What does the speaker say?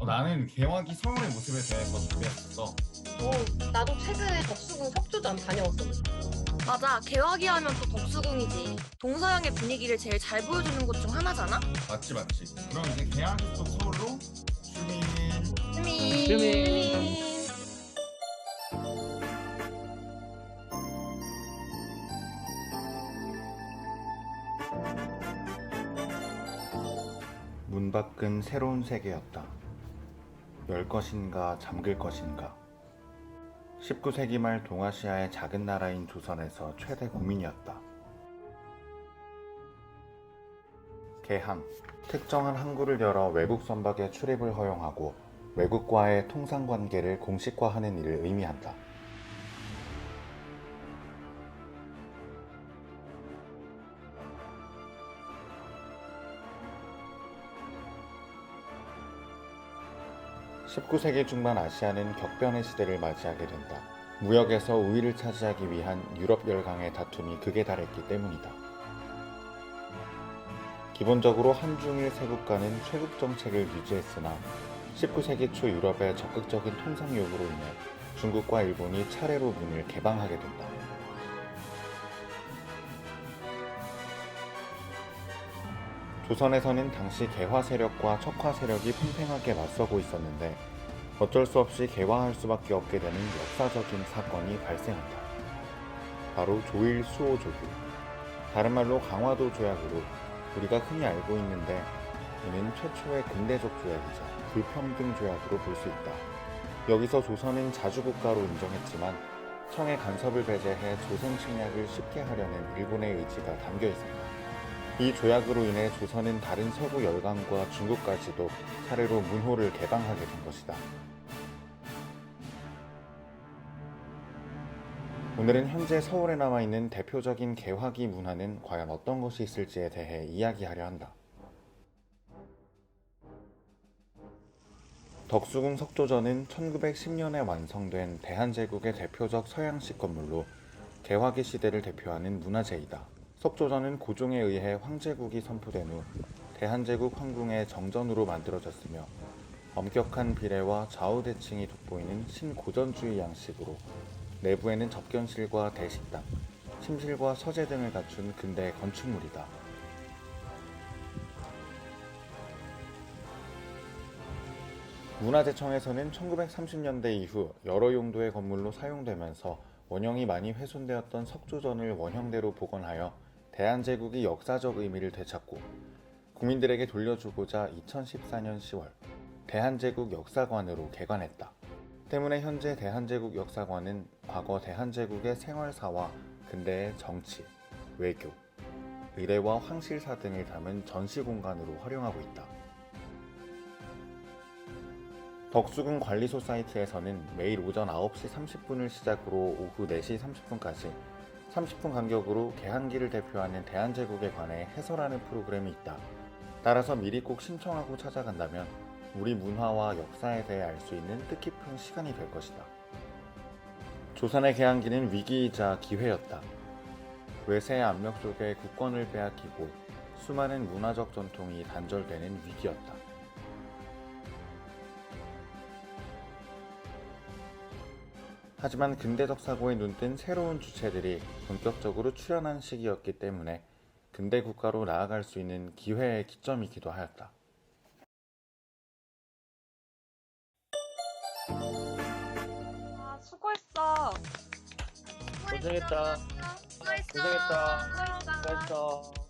어, 나는 개화기 서울의 모습에 대해서 준비했었어. 어, 나도 최근에 덕수궁 석조전 다녀왔거든. 맞아, 개화기 하면 또 덕수궁이지. 동서양의 분위기를 제일 잘 보여주는 곳 중 하나잖아? 맞지 맞지. 그럼 이제 개화기 속 서울로 출민. 스미. 스미. 문 밖은 새로운 세계였다. 열 것인가 잠글 것인가. 19세기 말 동아시아의 작은 나라인 조선에서 최대 고민이었다. 개항. 특정한 항구를 열어 외국 선박의 출입을 허용하고 외국과의 통상 관계를 공식화하는 일을 의미한다. (19세기) 중반 아시아는 격변의 시대를 맞이하게 된다. 무역에서 우위를 차지하기 위한 유럽 열강의 다툼이 극에 달했기 때문이다. 기본적으로 한중일 세 국가는 최국 정책을 유지했으나 19세기 초 유럽의 적극적인 통상 요구로 인해 중국과 일본이 차례로 문을 개방하게 된다. 조선에서는 당시 개화 세력과 척화 세력이 팽팽하게 맞서고 있었는데 어쩔 수 없이 개화할 수밖에 없게 되는 역사적인 사건이 발생한다. 바로 조일 수호 조규. 다른 말로 강화도 조약으로 우리가 흔히 알고 있는데 이는 최초의 근대적 조약이자 불평등 조약으로 볼 수 있다. 여기서 조선은 자주국가로 인정했지만 청의 간섭을 배제해 조선 침략을 쉽게 하려는 일본의 의지가 담겨 있었다. 이 조약으로 인해 조선은 다른 서구 열강과 중국까지도 차례로 문호를 개방하게 된 것이다. 오늘은 현재 서울에 남아 있는 대표적인 개화기 문화는 과연 어떤 것이 있을지에 대해 이야기하려 한다. 덕수궁 석조전은 1910년에 완성된 대한제국의 대표적 서양식 건물로 개화기 시대를 대표하는 문화재이다. 석조전은 고종에 의해 황제국이 선포된 후 대한제국 황궁의 정전으로 만들어졌으며 엄격한 비례와 좌우대칭이 돋보이는 신고전주의 양식으로 내부에는 접견실과 대식당, 침실과 서재 등을 갖춘 근대 건축물이다. 문화재청에서는 1930년대 이후 여러 용도의 건물로 사용되면서 원형이 많이 훼손되었던 석조전을 원형대로 복원하여 대한제국이 역사적 의미를 되찾고 국민들에게 돌려주고자 2014년 10월 대한제국 역사관으로 개관했다. 때문에 현재 대한제국 역사관은 과거 대한제국의 생활사와 근대의 정치, 외교, 의례와 황실사 등을 담은 전시 공간으로 활용하고 있다. 덕수궁 관리소 사이트에서는 매일 오전 9시 30분을 시작으로 오후 4시 30분까지 30분 간격으로 개항기를 대표하는 대한제국에 관해 해설하는 프로그램이 있다. 따라서 미리 꼭 신청하고 찾아간다면 우리 문화와 역사에 대해 알 수 있는 뜻깊은 시간이 될 것이다. 조선의 개항기는 위기이자 기회였다. 외세의 압력 속에 국권을 빼앗기고 수많은 문화적 전통이 단절되는 위기였다. 하지만 근대적 사고에 눈뜬 새로운 주체들이 본격적으로 출현한 시기였기 때문에 근대 국가로 나아갈 수 있는 기회의 기점이기도 하였다. 아, 수고했어. 고생했다. 수고했어. 고생했다. 수고했어. 수고했어.